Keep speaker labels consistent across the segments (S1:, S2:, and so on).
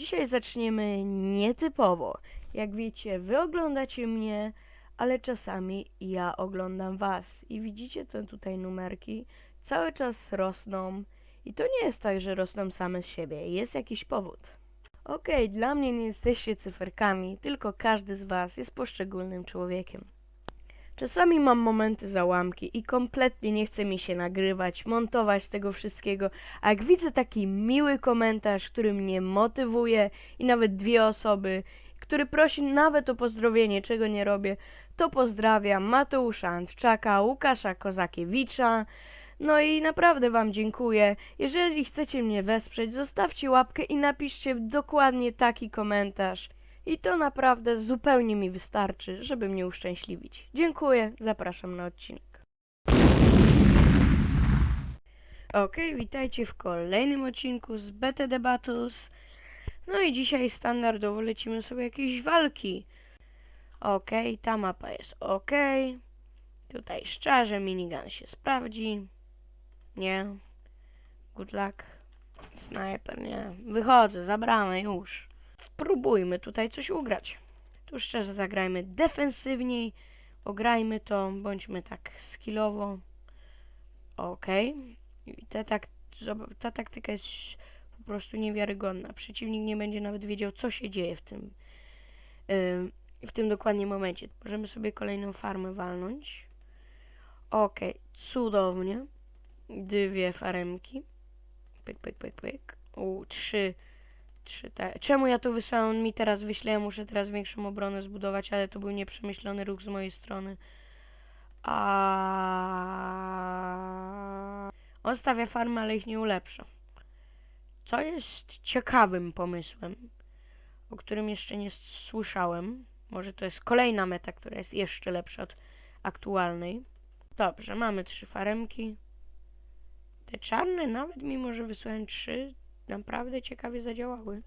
S1: Dzisiaj zaczniemy nietypowo. Jak wiecie, wy oglądacie mnie, ale czasami ja oglądam was. I widzicie te tutaj numerki? Cały czas rosną. I to nie jest tak, że rosną same z siebie. Jest jakiś powód. Okej, dla mnie nie jesteście cyferkami, tylko każdy z was jest poszczególnym człowiekiem. Czasami mam momenty załamki i kompletnie nie chce mi się nagrywać, montować tego wszystkiego, a jak widzę taki miły komentarz, który mnie motywuje i nawet dwie osoby, który prosi nawet o pozdrowienie, czego nie robię, to pozdrawiam Mateusza Antczaka, Łukasza Kozakiewicza. No i naprawdę Wam dziękuję. Jeżeli chcecie mnie wesprzeć, zostawcie łapkę i napiszcie dokładnie taki komentarz. I to naprawdę zupełnie mi wystarczy, żeby mnie uszczęśliwić. Dziękuję, zapraszam na odcinek. Okej, witajcie w kolejnym odcinku z BTD Battles. No i dzisiaj standardowo lecimy sobie jakieś walki. Okej, ta mapa jest okej. Tutaj szczerze minigun się sprawdzi. Nie. Good luck. Sniper, nie. Wychodzę, za bramę już. Spróbujmy tutaj coś ugrać. Tu szczerze zagrajmy defensywniej. Ograjmy to, bądźmy tak skillowo. Okej. I te tak, ta taktyka jest po prostu niewiarygodna. Przeciwnik nie będzie nawet wiedział, co się dzieje w tym, ym, w tym dokładnie momencie. Możemy sobie kolejną farmę walnąć. Okej, cudownie. Dwie faremki. Pyk, pyk, pyk, pyk. U, trzy. Trzy. Czemu ja tu wysłałem? Mi teraz wyśle, muszę teraz większą obronę zbudować, ale to był nieprzemyślony ruch z mojej strony. A... On stawia farmy, ale ich nie ulepsza. Co jest ciekawym pomysłem, o którym jeszcze nie słyszałem. Może to jest kolejna meta, która jest jeszcze lepsza od aktualnej. Dobrze, mamy trzy faremki. Te czarne, nawet mimo że wysłałem trzy, naprawdę ciekawie zadziałały.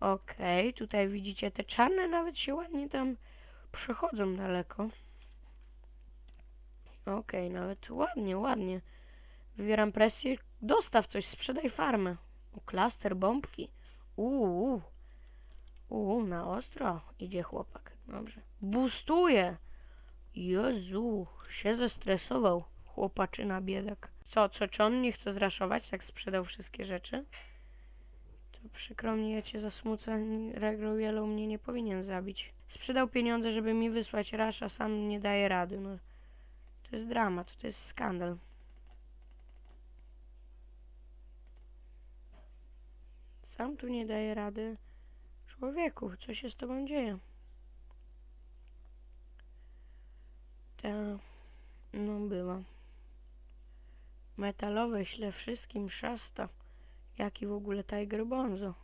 S1: Okej, tutaj widzicie, te czarne nawet się ładnie tam przechodzą daleko. Okej, nawet ładnie, ładnie. Wywieram presję. Dostaw coś, sprzedaj farmę. Klaster, bombki. Uuu. Uuu, na ostro idzie chłopak. Dobrze. Boostuje. Jezu, się zestresował. Chłopaczyna biedak. Co, co, czy on nie chce zraszować, tak sprzedał wszystkie rzeczy? To przykro mi, ja cię zasmucę. Regro Yellow mnie nie powinien zabić. Sprzedał pieniądze, żeby mi wysłać rasz, a sam nie daje rady. No, to jest dramat, to jest skandal. Sam tu nie daje rady. Człowieku, co się z tobą dzieje? Ta, no była. Metalowe śle wszystkim szasta. Jaki w ogóle Tiger Bonzo.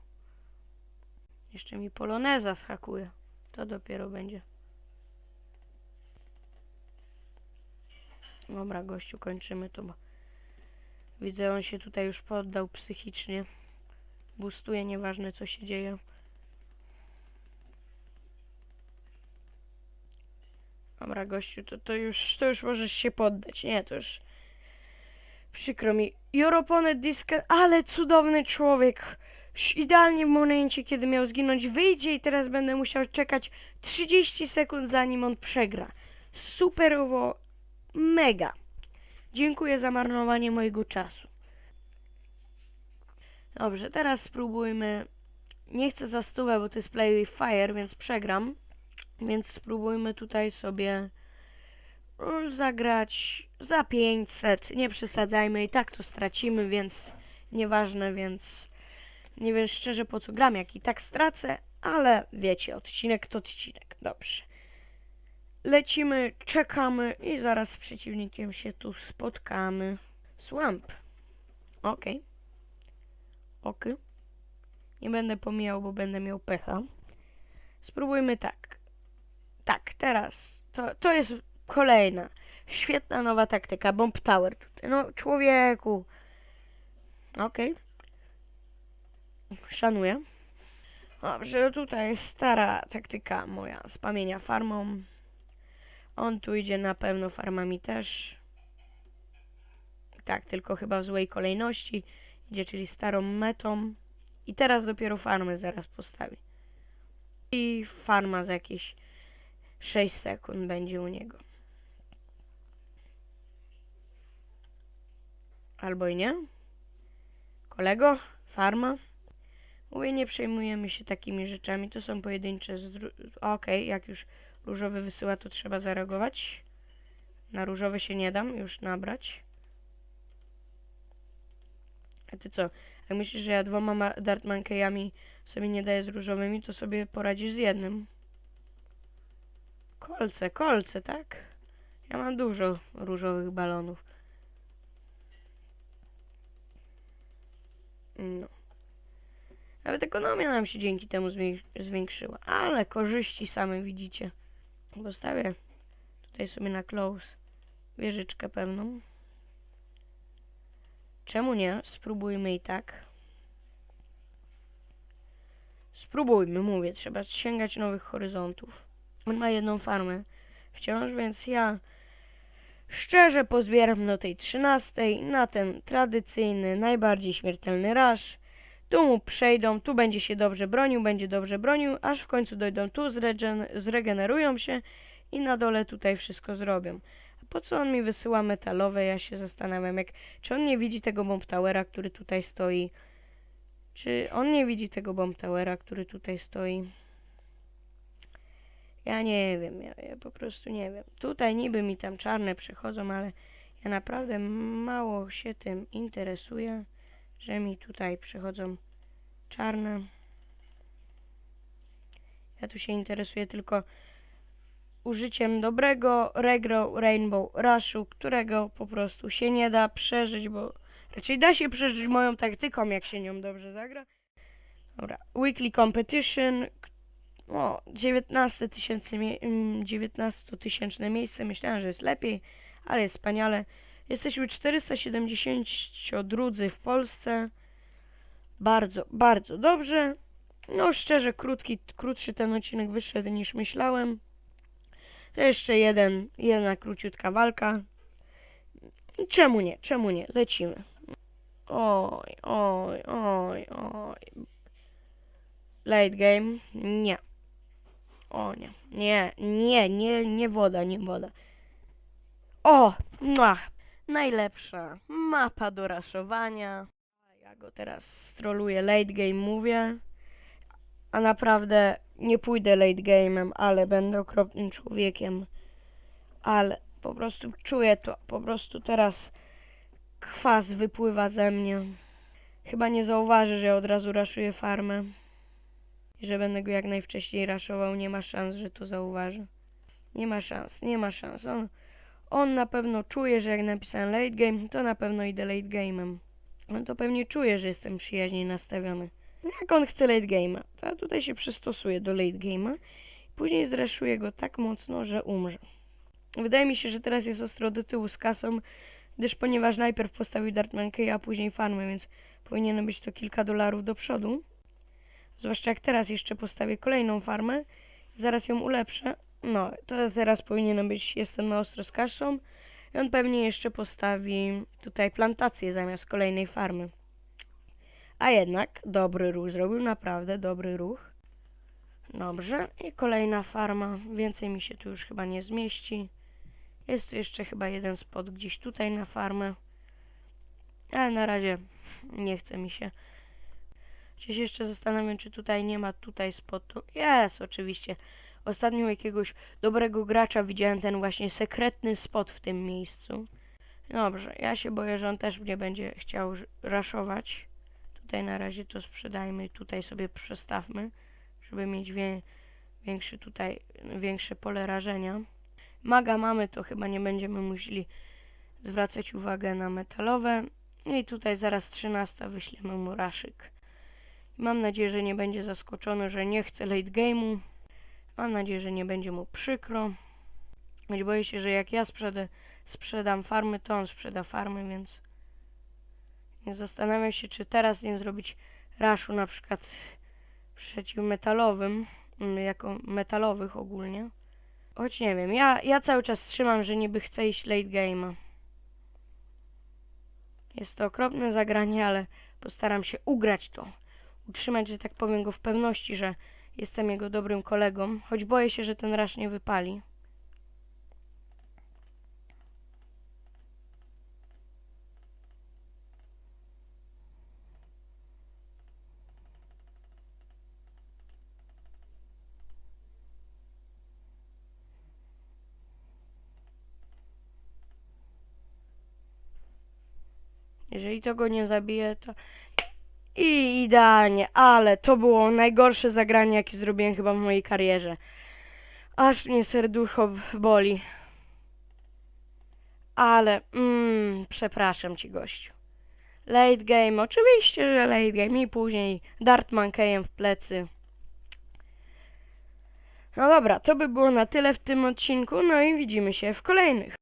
S1: Jeszcze mi poloneza schakuje. To dopiero będzie. Dobra, gościu, kończymy to, bo widzę, on się tutaj już poddał psychicznie. Boostuje, nieważne co się dzieje. Dobra, gościu, to, to już, to już możesz się poddać. Nie, to już przykro mi. Europony Disca, ale cudowny człowiek. Idealnie w momencie, kiedy miał zginąć, wyjdzie i teraz będę musiał czekać 30 sekund, zanim on przegra. Superowo, mega. Dziękuję za marnowanie mojego czasu. Dobrze, teraz spróbujmy. Nie chcę za stówę, bo to jest Play Fire, więc przegram. Więc spróbujmy tutaj sobie zagrać za 500. Nie przesadzajmy, i tak to stracimy, więc nieważne, więc nie wiem szczerze po co gram, jak i tak stracę, ale wiecie, odcinek to odcinek. Dobrze. Lecimy, czekamy i zaraz z przeciwnikiem się tu spotkamy. Swamp. Okej. Oky. Nie będę pomijał, bo będę miał pecha. Spróbujmy tak. Tak, teraz. To, to jest kolejna. Świetna nowa taktyka. Bomb Tower. No, człowieku. Okej. Szanuję. Dobrze, tutaj jest stara taktyka moja z pamięcia farmą. On tu idzie na pewno farmami też. Tak, tylko chyba w złej kolejności. Idzie, czyli starą metą. I teraz dopiero farmę zaraz postawi. I farma za jakieś 6 sekund będzie u niego. Albo i nie. Kolego, farma. Mówię, nie przejmujemy się takimi rzeczami. To są pojedyncze. Okej, jak już różowy wysyła, to trzeba zareagować. Na różowe się nie dam już nabrać. A ty co? Jak myślisz, że ja dwoma ma- Dart Monkeyami sobie nie daję z różowymi, to sobie poradzisz z jednym. Kolce, kolce, tak? Ja mam dużo różowych balonów. No. Nawet ekonomia nam się dzięki temu zwię- zwiększyła. Ale korzyści same widzicie. Postawię tutaj sobie na close wieżyczkę pewną. Czemu nie? Spróbujmy i tak. Spróbujmy, mówię, trzeba sięgać nowych horyzontów. On ma jedną farmę wciąż, więc ja szczerze pozbieram do tej trzynastej na ten tradycyjny, najbardziej śmiertelny raż. Tu mu przejdą, tu będzie się dobrze bronił, będzie dobrze bronił, aż w końcu dojdą tu, zregen zregenerują się i na dole tutaj wszystko zrobią. A po co on mi wysyła metalowe? Ja się zastanawiam, jak, czy on nie widzi tego bomb towera, który tutaj stoi? Czy on nie widzi tego bomb towera, który tutaj stoi? Ja nie wiem, ja, ja po prostu nie wiem. Tutaj niby mi tam czarne przychodzą, ale ja naprawdę mało się tym interesuję, że mi tutaj przychodzą czarne. Ja tu się interesuję tylko użyciem dobrego Regro Rainbow Rushu, którego po prostu się nie da przeżyć, bo raczej da się przeżyć moją taktyką, jak się nią dobrze zagra. Dobra, Weekly Competition, o, 19 tysięcy, mie- mm, 19 tysięczne miejsce, myślałem, że jest lepiej, ale jest wspaniale. Jesteśmy 472 w Polsce. Bardzo, bardzo dobrze. No szczerze, krótki, krótszy ten odcinek wyszedł niż myślałem. To jeszcze jeden, jedna króciutka walka. Czemu nie? Czemu nie? Lecimy. Oj, oj, oj, oj. Late game? Nie. O nie. Nie, nie, nie, nie woda, nie woda. O! Mua, najlepsza mapa do raszowania. Ja go teraz stroluję late game, mówię. A naprawdę nie pójdę late game'em, ale będę okropnym człowiekiem. Ale po prostu czuję to. Po prostu teraz kwas wypływa ze mnie. Chyba nie zauważy, że ja od razu raszuję farmę. I że będę go jak najwcześniej raszował. Nie ma szans, że to zauważy. Nie ma szans, nie ma szans. On, on na pewno czuje, że jak napisałem late game, to na pewno idę late game'em. On to pewnie czuje, że jestem przyjaźniej nastawiony. Jak on chce late game'a, to ja tutaj się przystosuje do late game'a. Później zraszuję go tak mocno, że umrze. Wydaje mi się, że teraz jest ostro do tyłu z kasą, gdyż ponieważ najpierw postawił Dart Monkey, a później farmę, więc powinno być to kilka dolarów do przodu. Zwłaszcza jak teraz jeszcze postawię kolejną farmę, zaraz ją ulepszę. No, to teraz powinien być, jestem na ostro z kasą. I on pewnie jeszcze postawi tutaj plantację zamiast kolejnej farmy. A jednak dobry ruch zrobił, naprawdę dobry ruch. Dobrze, i kolejna farma. Więcej mi się tu już chyba nie zmieści. Jest tu jeszcze chyba jeden spot gdzieś tutaj na farmę. Ale na razie nie chce mi się. Gdzieś jeszcze zastanawiam, czy tutaj nie ma tutaj spotu. Jest, oczywiście. Ostatnio jakiegoś dobrego gracza widziałem ten właśnie sekretny spot w tym miejscu. Dobrze, ja się boję, że on też nie będzie chciał raszować. Tutaj na razie to sprzedajmy, tutaj sobie przestawmy, żeby mieć wie, większy tutaj, większe pole rażenia. Maga mamy, to chyba nie będziemy musieli zwracać uwagę na metalowe. I tutaj zaraz 13 wyślemy mu raszyk. Mam nadzieję, że nie będzie zaskoczony, że nie chce late game'u. Mam nadzieję, że nie będzie mu przykro. Choć boję się, że jak ja sprzedę, sprzedam farmy, to on sprzeda farmy, więc... więc zastanawiam się, czy teraz nie zrobić raszu na przykład przeciwmetalowym, mm, jako metalowych ogólnie. Choć nie wiem, ja, ja cały czas trzymam, że niby chcę iść late game'a. Jest to okropne zagranie, ale postaram się ugrać to. Utrzymać, że tak powiem, go w pewności, że jestem jego dobrym kolegą, choć boję się, że ten rasz nie wypali. Jeżeli to go nie zabije, to... I idealnie, ale to było najgorsze zagranie, jakie zrobiłem chyba w mojej karierze. Aż mnie serducho boli. Ale, mm, przepraszam ci, gościu. Late game, oczywiście, że late game i później Dart Monkeyem w plecy. No dobra, to by było na tyle w tym odcinku, no i widzimy się w kolejnych.